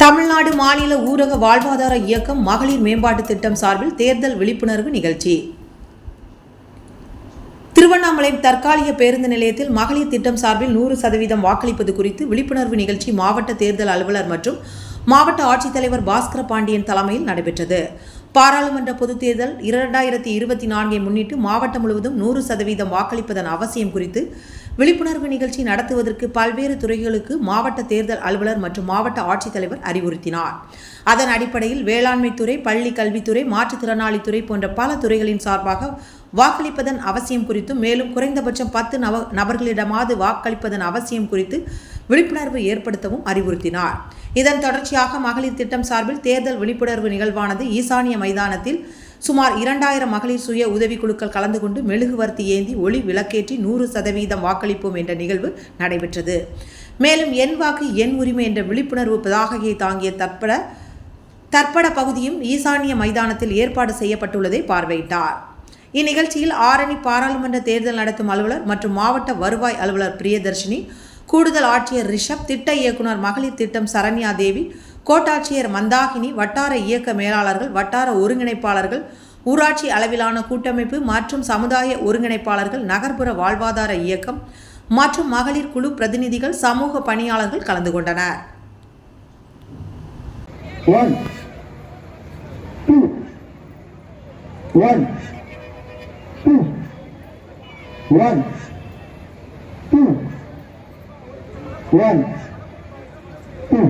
தமிழ்நாடு மாநில ஊரக வாழ்வாதார இயக்கம் மகளிர் மேம்பாட்டு திட்டம் சார்பில் தேர்தல் விழிப்புணர்வு நிகழ்ச்சி. திருவண்ணாமலை தற்காலிக பேருந்து நிலையத்தில் மகளிர் திட்டம் சார்பில் நூறு சதவீதம் வாக்களிப்பது குறித்து விழிப்புணர்வு நிகழ்ச்சி மாவட்ட தேர்தல் அலுவலர் மற்றும் மாவட்ட ஆட்சித்தலைவர் பாஸ்கர பாண்டியன் தலைமையில் நடைபெற்றது. பாராளுமன்ற பொதுத் தேர்தல் இரண்டாயிரத்தி இருபத்தி நான்கை முன்னிட்டு மாவட்டம் முழுவதும் நூறு சதவீதம் வாக்களிப்பதன் அவசியம் குறித்து விழிப்புணர்வு நிகழ்ச்சி நடத்துவதற்கு பல்வேறு துறைகளுக்கு மாவட்ட தேர்தல் அலுவலர் மற்றும் மாவட்ட ஆட்சித்தலைவர் அறிவுறுத்தினார். அதன் அடிப்படையில் வேளாண்மைத்துறை பள்ளி கல்வித்துறை மாற்றுத்திறனாளித்துறை போன்ற பல துறைகளின் சார்பாக வாக்களிப்பதன் அவசியம் குறித்தும் மேலும் குறைந்தபட்சம் பத்து நபர்களிடமாவது வாக்களிப்பதன் அவசியம் குறித்து விழிப்புணர்வு ஏற்படுத்தவும் அறிவுறுத்தினார். இதன் தொடர்ச்சியாக மகளிர் திட்டம் சார்பில் தேர்தல் விழிப்புணர்வு நிகழ்வானது ஈசானிய மைதானத்தில் சுமார் இரண்டாயிரம் மகளிர் சுய உதவிக்குழுக்கள் கலந்து கொண்டு மெழுகுவர்த்தி ஏந்தி ஒளி விளக்கேற்றி நூறு சதவீதம் வாக்களிப்போம் என்ற நிகழ்வு நடைபெற்றது. மேலும் என் வாக்கு என் உரிமை என்ற விழிப்புணர்வு பதாகையை தாங்கிய தற்பட தற்பட பகுதியும் ஈசானிய மைதானத்தில் ஏற்பாடு செய்யப்பட்டுள்ளதை பார்வையிட்டார். இந்நிகழ்ச்சியில் ஆரணி பாராளுமன்ற தேர்தல் நடத்தும் அலுவலர் மற்றும் மாவட்ட வருவாய் அலுவலர் பிரியதர்ஷினி கூடுதல் ஆட்சியர் ரிஷப் திட்ட இயக்குனர் மகளிர் திட்டம் சரண்யா தேவி கோட்டாட்சியர் மந்தாகினி வட்டார இயக்க மேலாளர்கள் வட்டார ஒருங்கிணைப்பாளர்கள் ஊராட்சி அளவிலான கூட்டமைப்பு மற்றும் சமுதாய ஒருங்கிணைப்பாளர்கள் நகர்ப்புற வாழ்வாதார இயக்கம் மற்றும் மகளிர் குழு பிரதிநிதிகள் சமூக பணியாளர்கள் கலந்து கொண்டனர். One, two, one, two, one, two, one, two.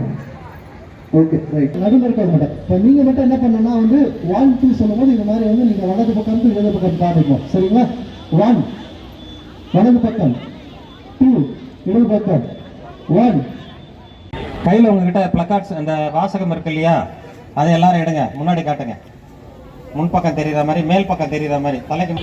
Okay right நடுவில் இருக்க மாட்டேன் இப்போ நீங்கள் மட்டும் என்ன பண்ணணும்னா வந்து ஒன் டூ சொல்லும்போது இந்த மாதிரி வந்து நீங்கள் வலது பக்கம் இருந்து இடது பக்கம் காமிக்கும் சரிங்களா? ஒன் வலது பக்கம். டூ இடது பக்கம். ஒன் கையில் உங்ககிட்ட பிளக்கார்ட்ஸ் அந்த வாசகம் இருக்கு இல்லையா? அதை எல்லாரும் எடுங்க. முன்னாடி காட்டுங்க. முன்பக்கம் தெரியுற மாதிரி மேல் பக்கம் தெரியுற மாதிரி. தலைக்கு